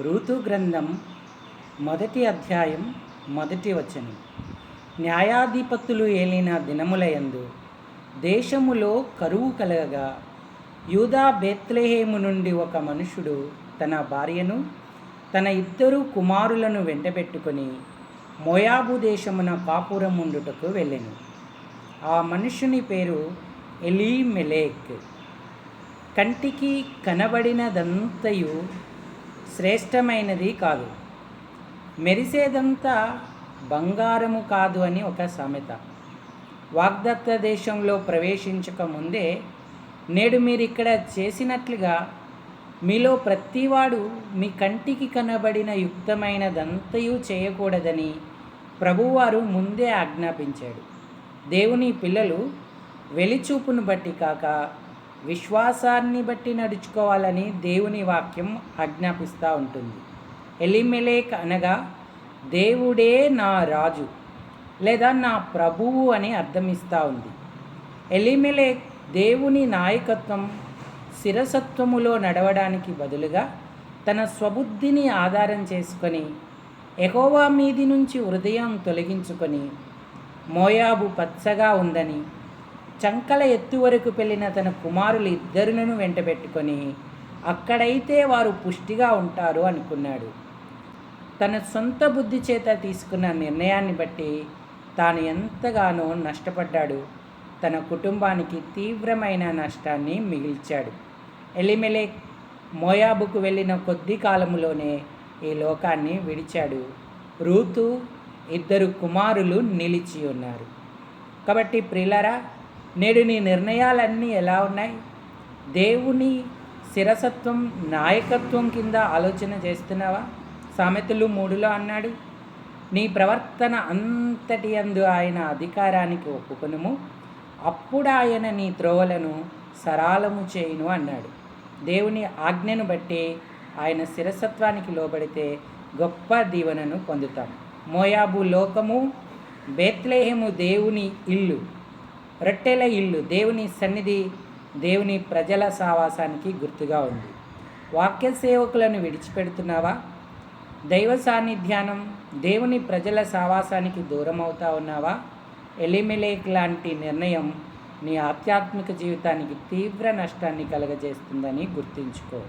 ఋతు గ్రంథం మొదటి అధ్యాయం మొదటి వచనం. న్యాయాధిపతులు ఏలిన దినములయందు దేశములో కరువు కలగగా యూదా బేత్లెహేము నుండి ఒక మనుషుడు తన భార్యను తన ఇద్దరు కుమారులను వెంటబెట్టుకొని మోయాబు దేశమున కాపురం ఉండుటకు వెళ్ళెను. ఆ మనుషుని పేరు ఎలీమెలేక్. కంటికి కనబడినదంతయు శ్రేష్టమైనది కాదు. మెరిసేదంతా బంగారము కాదు అని ఒక సామెత. వాగ్దత్త దేశంలో ప్రవేశించక ముందే నేడు మీరు ఇక్కడ చేసినట్లుగా మీలో ప్రతివాడు మీ కంటికి కనబడిన యుక్తమైనదంతయు చేయకూడదని ప్రభువారు ముందే ఆజ్ఞాపించాడు. దేవుని పిల్లలు వెలిచూపును బట్టి కాక విశ్వాసాన్ని బట్టి నడుచుకోవాలని దేవుని వాక్యం ఆజ్ఞాపిస్తూ ఉంటుంది. ఎలిమెలేక్ అనగా దేవుడే నా రాజు లేదా నా ప్రభువు అని అర్థమిస్తూ ఉంది. ఎలిమెలేక్ దేవుని నాయకత్వం శిరసత్వములో నడవడానికి బదులుగా తన స్వబుద్ధిని ఆధారం చేసుకొని ఎగోవా మీది నుంచి హృదయం తొలగించుకొని మోయాబు పచ్చగా ఉందని చంకల ఎత్తు వరకు పెళ్ళిన తన కుమారులు ఇద్దరులను వెంటబెట్టుకొని అక్కడైతే వారు పుష్టిగా ఉంటారు అనుకున్నాడు. తన సొంత బుద్ధి చేత తీసుకున్న నిర్ణయాన్ని బట్టి తాను ఎంతగానో నష్టపడ్డాడు. తన కుటుంబానికి తీవ్రమైన నష్టాన్ని మిగిల్చాడు. ఎలిమెలే మోయాబుకు వెళ్ళిన కొద్ది కాలములోనే ఈ లోకాన్ని విడిచాడు. రూతు ఇద్దరు కుమారులు నిలిచి ఉన్నారు. కాబట్టి ప్రిలరా నేడు నీ నిర్ణయాలన్నీ ఎలా ఉన్నాయి? దేవుని శిరసత్వం నాయకత్వం కింద ఆలోచన చేస్తున్నావా? సామెతలు మూడులో అన్నాడు. నీ ప్రవర్తన అంతటి అందు ఆయన అధికారానికి ఒప్పుకొనుము. అప్పుడు ఆయన నీ త్రోవలను సరాలము చేయును అన్నాడు. దేవుని ఆజ్ఞను బట్టి ఆయన శిరసత్వానికి లోబడితే గొప్ప దీవెనను పొందుతాం. మోయాబు లోకము బేత్లేహము దేవుని ఇల్లు. రొట్టెల ఇల్లు దేవుని సన్నిధి దేవుని ప్రజల సావాసానికి గుర్తుగా ఉంది. వాక్య సేవకులను విడిచిపెడుతున్నావా? దైవ సాన్నిధ్యానం దేవుని ప్రజల సావాసానికి దూరం అవుతా ఉన్నావా? ఎలిమిలేక్ లాంటి నిర్ణయం నీ ఆధ్యాత్మిక జీవితానికి తీవ్ర నష్టాన్ని కలగజేస్తుందని గుర్తుంచుకో.